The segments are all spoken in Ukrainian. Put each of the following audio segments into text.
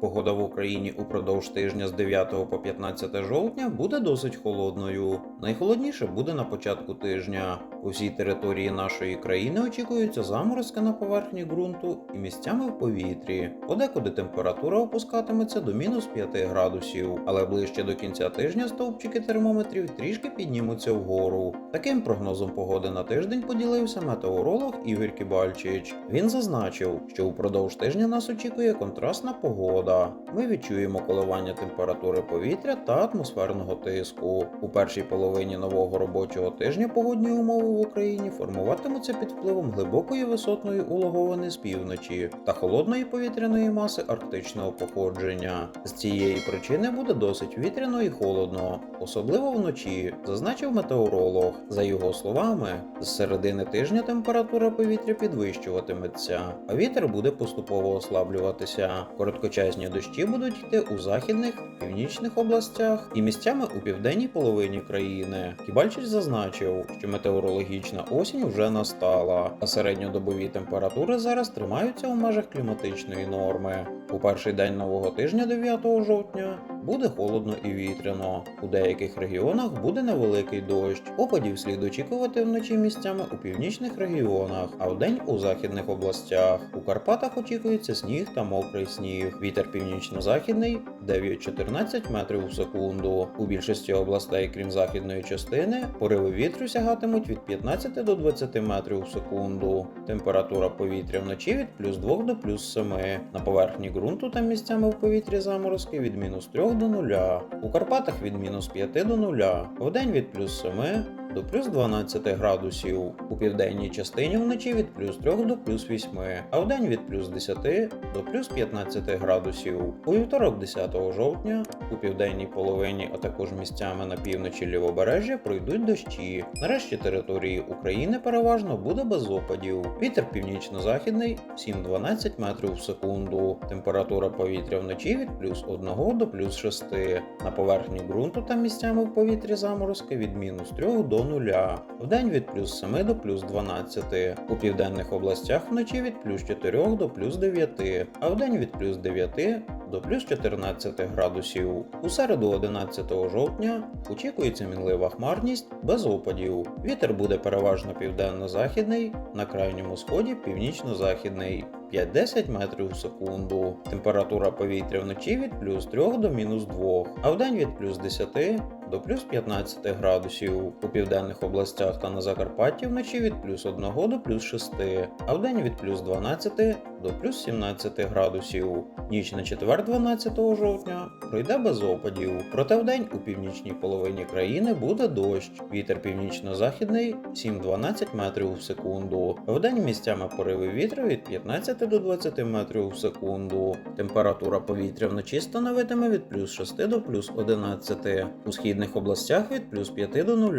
Погода в Україні упродовж тижня з 9 по 15 жовтня буде досить холодною. Найхолодніше буде на початку тижня. У всій території нашої країни очікуються заморозки на поверхні ґрунту і місцями в повітрі. Подекуди температура опускатиметься до мінус 5 градусів, але ближче до кінця тижня стовпчики термометрів трішки піднімуться вгору. Таким прогнозом погоди на тиждень поділився метеоролог Ігор Кібальчич. Він зазначив, що упродовж тижня нас очікує контрастна погода. Ми відчуємо коливання температури повітря та атмосферного тиску. У першій половині нового робочого тижня погодні умови в Україні формуватимуться під впливом глибокої висотної улоговини з півночі та холодної повітряної маси арктичного походження. З цієї причини буде досить вітряно і холодно, особливо вночі, зазначив метеоролог. За його словами, з середини тижня температура повітря підвищуватиметься, а вітер буде поступово ослаблюватися. Короткочасні дощі будуть йти у західних, північних областях і місцями у південній половині країни. Кібальчич зазначив, що метеорологічна осінь вже настала, а середньодобові температури зараз тримаються у межах кліматичної норми. У перший день нового тижня, 9 жовтня, буде холодно і вітряно. У деяких регіонах буде невеликий дощ. Опадів слід очікувати вночі місцями у північних регіонах, а вдень у західних областях. У Карпатах очікується сніг та мокрий сніг. Вітер північно-західний 9-14 метрів у секунду. У більшості областей, крім західної частини, пориви вітру сягатимуть від 15 до 20 метрів у секунду. Температура повітря вночі від плюс 2 до плюс 7. На поверхні ґрунту та місцями в повітрі заморозки від мінус 3 до 0. У Карпатах від мінус 5 до 0. Вдень від плюс 7 до плюс 12 градусів. У південній частині вночі від плюс 3 до плюс 8, а вдень від плюс 10 до плюс 15 градусів. У вівторок 10 жовтня у південній половині, а також місцями на півночі лівобережжя пройдуть дощі. Нарешті території України переважно буде без опадів. Вітер північно-західний 7-12 метрів в секунду. Температура повітря вночі від плюс 1 до плюс 6. На поверхні ґрунту та місцями в повітрі заморозки від мінус 3 до 0. Вдень від плюс 7 до плюс 12. У південних областях вночі від плюс 4 до плюс 9, а вдень від плюс 9 до плюс 14 градусів. У середу 11 жовтня очікується мінлива хмарність без опадів. Вітер буде переважно південно-західний, на крайньому сході північно-західний. 5-10 метрів в секунду. Температура повітря вночі від плюс 3 до мінус 2, а вдень від плюс 10 до плюс 15 градусів. У південних областях та на Закарпатті вночі від плюс 1 до плюс 6, а вдень від плюс 12 до плюс 17 градусів. Ніч на четвер 12 жовтня пройде без опадів. Проте вдень у північній половині країни буде дощ. Вітер північно-західний 7-12 метрів в секунду. Вдень місцями пориви вітру від 15 до 20 метрів в секунду. Температура повітря вночі становитиме від плюс 6 до плюс 11. У східних областях від плюс 5 до 0.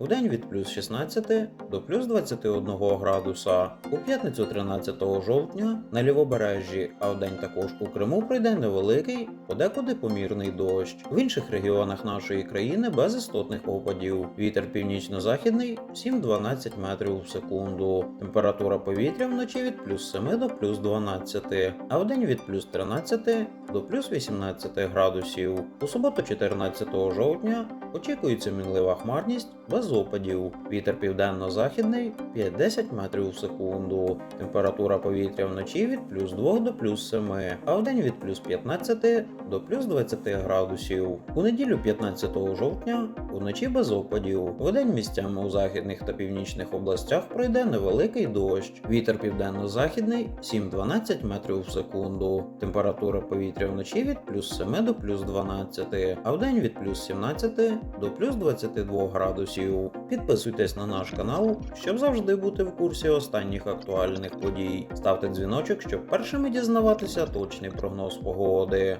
Вдень від плюс 16 до плюс 21 градуса. У п'ятницю 13 жовтня на лівобережжі, а вдень також у Криму прийде невеликий, подекуди помірний дощ. В інших регіонах нашої країни без істотних опадів. Вітер північно-західний 7-12 метрів в секунду. Температура повітря вночі від плюс 7 до плюс 12, а вдень від плюс 13 до плюс 18 градусів. У суботу 14 жовтня очікується мінлива хмарність без опадів. Вітер південно-західний 5-10 метрів в секунду. Температура повітря вночі від плюс 2 до плюс 7, а вдень від плюс 15 до плюс 20 градусів. У неділю 15 жовтня вночі без опадів. Вдень місцями у західних та північних областях пройде невеликий дощ. Вітер південно-західний 7-12 метрів в секунду. Температура повітря вночі від плюс 7 до плюс 12, а вдень від плюс 17 до плюс 22 градусів. Підписуйтесь на наш канал, щоб завжди бути в курсі останніх актуальних подій. Ставте дзвіночок, щоб першими дізнаватися точний прогноз погоди.